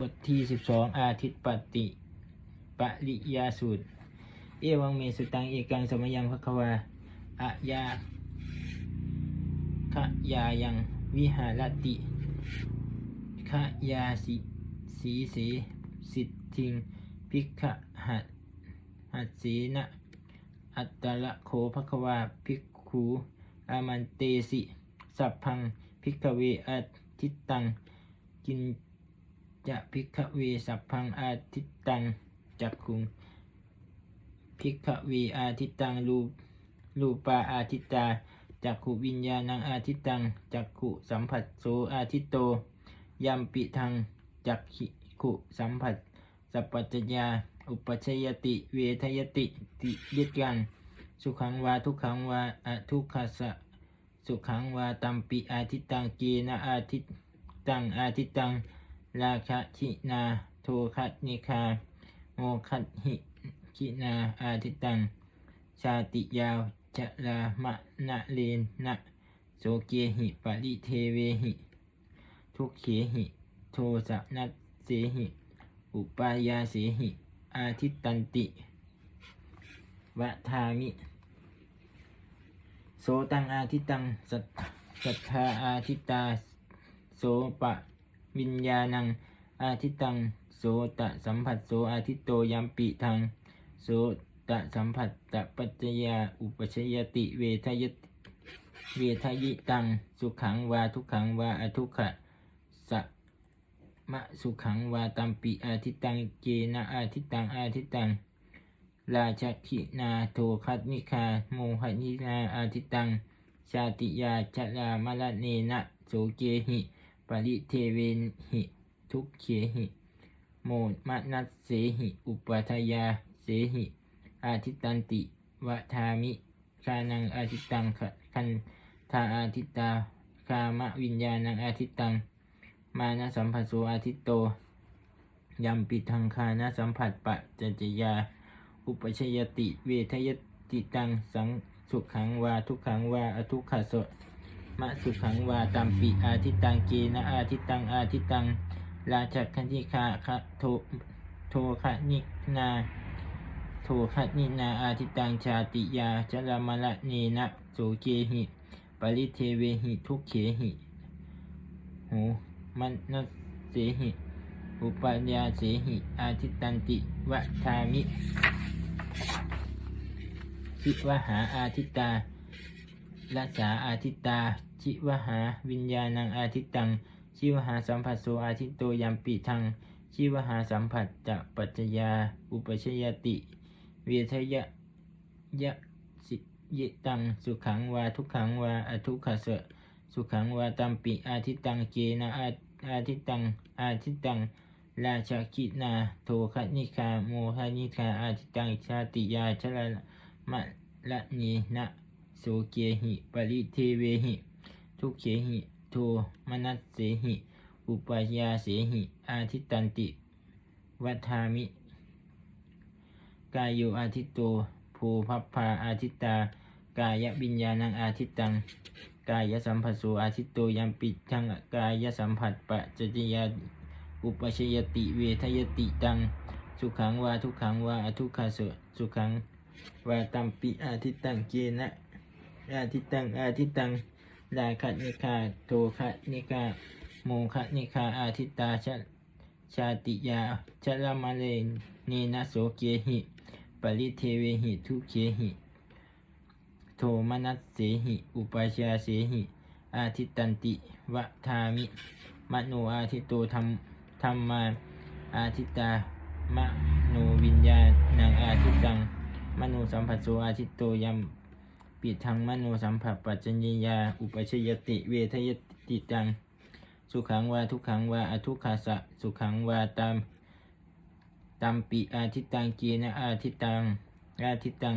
บทที่สิบสองอาทิตย์ปฏิปริยาสูตร เอวังเมสุตังเอกังสมยังภควาอะยาขะยายังวิหารติขะยาสิสีเสสิทธิงพิกขะหัดหัดสีนะอัตตละโคภควาภิกขูอามันเตสิ สัพพังพิกเวอาทิตตังกิน จะพิกเวสัพพังอาทิตตังจักคุงพิกเวอาทิตตังรูรูปาอาทิตตาจักขุวิญญาณังอาทิตตังจักขุสัมผัสโสอาทิตโตยัมปิทังจักขิขุสัมผัสสัพปัจจยาอุปชยติเวทยติติยึดกันสุขังวาทุกขังวาอทุกขสะสุขังวาตัมปิอาทิตตังเกนะอาทิตตังอาทิตตัง ราคะทินาโทคะนิคาโมคัตหิคินาอาทิตตังชาติยาวจะลามะนะเลนนะโสเกหิปริเทเวหิ ทุกเขหิ โทสะนัสเสหิ อุปายาเสหิ อาทิตตันติวะทามิโสตังอาทิตตังสัทธาอาทิตตาโสปะ วิญญาณังอาทิตตังโสตะสัมผัสโสอาทิตโตยัมปิทังโสตะสัมผัสตะปัจจยาอุปชยติเวทยติเวทยิตังสุขังวาทุกขังวาอทุกขะสะมะสุขังวาตัมปิอาทิตตังเจนะอาทิตตังอาทิตตังราชคินาโทคัตนิคาโมหนินาอาทิตตังชาติยาชรามรเนนะโสเกหิ ปริเทเวนหิทุกเขหิ โมมนัสเสหิ อุปัทยาเสหิ อาทิตตันติวะทามิคานังอาทิตตังขะคันทาอาทิตตาคามะวิญญาณังอาทิตตัง มานะสัมผัสโสอาทิตโตยัมปิทังคานะสัมผัสปะจจยา อุปชยติ เวทยติตังสังสุขังวาทุกขังวาอทุกขะโส มะสุขังวาตัมปิอาทิตังเกนะอาทิตังอาทิตังราชคันธิคาคะโทโทคะนินาโทคันินาอาทิตังชาติยาจรามละเนนะโสเกหิปริเทเวหิทุกเขหิหูมันนสเสหิอุปยาเสหิอาทิตันติวะทามิชิวหาอาทิตา รัสาอาทิตา ชิวหา วิญญาณังอาทิตัง ชิวหาสัมผัสโสอาทิตโตยัมปิทัง ชิวหาสัมผัสจะปัจจยา อุปชยติ เวทยะยะสิยตัง สุขังวาทุกขังวาอทุกขะเสสุขังวาตัมปิอาทิตังเกนะอาอาทิตัง อาทิตัง ราชกินา โทคนิคา โมคนิคา อาทิตัง ชาติยาชลมะละเนนะ โสเกหิปริเทเวหิ ทุกเขหิโทมนัสเสหิ อุปยาเสหิ อาทิตันติวัฏามิ กายโยอาทิตโตภูพัพพาอาทิตตา กายวิญญาณังอาทิตตัง กายสัมผัสโสอาทิตโตยัมปิทังกายสัมผัสปะจจยาอุปชยติเวทยติตัง สุขังวาทุกขังวาอทุกขะโสสุขังวาตัมปิอาทิตตังเกนะ อาทิตังอาทิตังราคะนิคาโทคะนิคาโมคะนิคาอาทิตาชะชาติยาชะละมะเลนเนนะโสเกหิปริเทเวหิทุเขหิโทมนัสเสหิอุปชาเสหิอาทิตันติวะทามิมโนอาทิตโตธรรมธรรมาอาทิตามโนวิญญาณังอาทิตังมโนสัมผัสโสอาทิตโตยัม ปิทังมโนสัมผัสปัจจญยาอุปชยติ เวทยติตัง สุขังวาทุกขังวาอทุกขาสะ สุขังวาตามตัมปิอาทิตตังเกนะอาทิตตังอาทิตตัง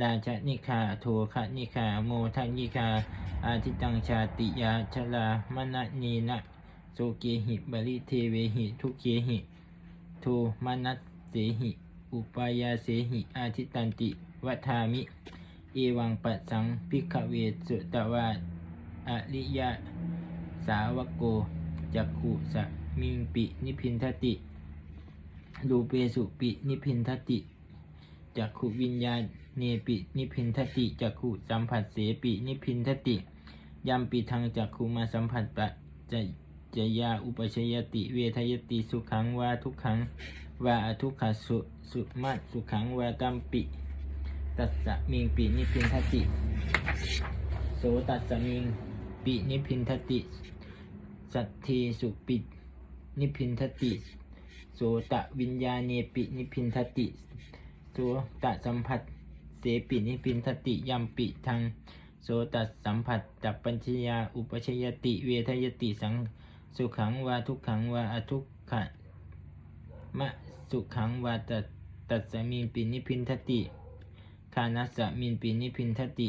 ราชนิคาโทคะนิคา โมทันิคา อาทิตตังชาติยาชลามณนีนะโสเกหิบริเทเวหิทุเกหิโทมนัสเสหิ อุปายาเสหิ อาทิตตันติวัฏามิ เอวังปัสสังพิกเวสุตวาอริยะสาวกโกจักขุสะมิงปินิพินทติรูเปสุปินิพินทติจักขุวิญญาเนปินิพินทติจักขุสัมผัสเสปินิพินทติยัมปิทางจักขุมาสัมผัสปะจะจะยาอุปชยติเวทยติสุขังวาทุกขังวาอทุกขสุสุมัตสุขังวากัมปิ ตัสสะมิงปินิพินทติ โสตัสสะมิงปินิพินทติ สัทธีสุปินิพินทติ โสตะวิญญาเนปินิพินทติ โสตะสัมผัสเสปินิพินทติยัมปิทางโสตสัมผัสจับปัญชยาอุปชยติ เวทยติสังสุขังวาทุกขังวาอทุกขะมะสุขังวาตัสตัสมิงปินิพินทติานัสสะมินปินิพินทติ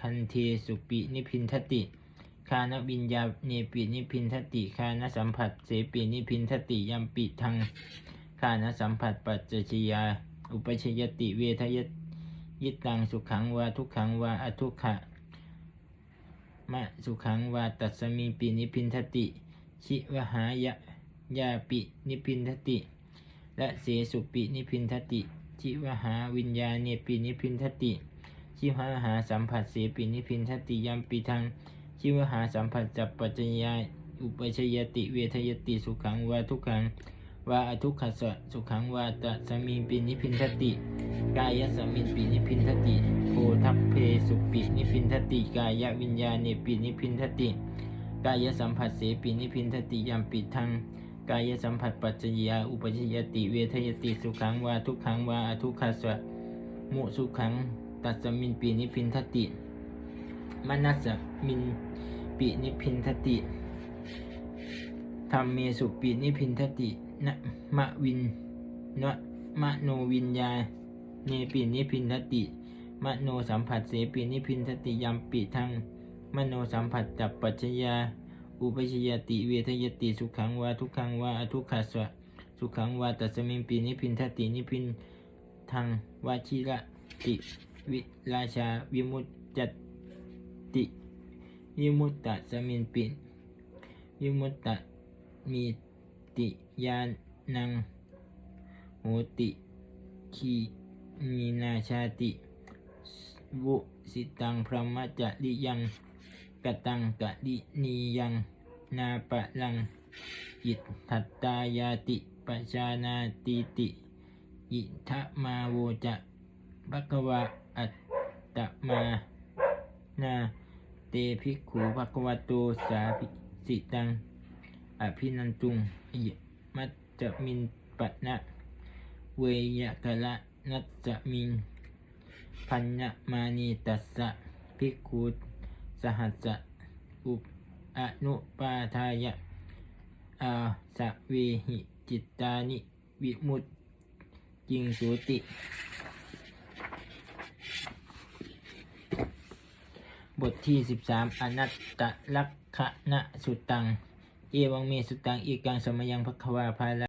คันเทสุปินิพินทติ คานวิญญาเนปินิพินทติ คานสัมผัสเสปินิพินทติยัมปิทัง คานสัมผัสปัจจชยา อุปชยติเวทยยิตังสุขังวาทุกขังวาอทุกขะมะสุขังวาตัสสมีปินิพินทติ ชิวหายะยาปินิพินทติ และเสสุปินิพินทติ ชิวหาวิญญาเนปินิพินทติ ชิวหาสัมผัสเสปินิพินทติยัมปิทัง ชิวหาสัมผัสจับปัจจยาอุปชยติเวทยติสุขังวาทุกขังวาอทุกขสะสุขังวาตะสมิงปินิพินทติ กายสมิงปินิพินทติโพทัพเพสุปินิพินทติ กายวิญญาเนปินิพินทติ กายสัมผัสเสปินิพินทติยัมปิทัง กายสัมผัสปัจจยาอุปชยติเวทยติสุขังวาทุกขังวาอทุกขสะมุสุขังตัสมินปินิพินทติมนัสสมินปินิพินทติธรรมเมสุปินิพินทตินะมะวินนะมะโนวิญญาเนปินิพินทติมโนสัมผัสเสปินิพินทติยัมปิทังมโนสัมผัสจับปัจจยา อุปชยติเวทยติสุขังวาทุกขังวาอทุกขสะสุขังวาตัสมิงปินิพินทตินิพินทังวาชิระติวิราชาวิมุตจติวิมุตตะสมินปิวิมุตตะมีติยานังโหติขีมีนาชาติวุสิตังพรหมจริยัง กตังกะลินียังนาปะลังอิทัตตายาติปชานาติติอิทะมาโวจะภะคะวะอัตตมานาเตภิกขุภะคะวะโตสาภิสิตังอภินันตุงอิมัจจมินปะนะเวยะกะละนัจจมิงพัญญมานีตัสสะภิกขุ หัสสะอุปอนุปาทายะอาสเวหิจิตตานิวิมุตจิงสุติ บทที่ 13 อนัตตลักขณะสุตัง เอวังเมสุตัง อีกังสมยังภควาภาล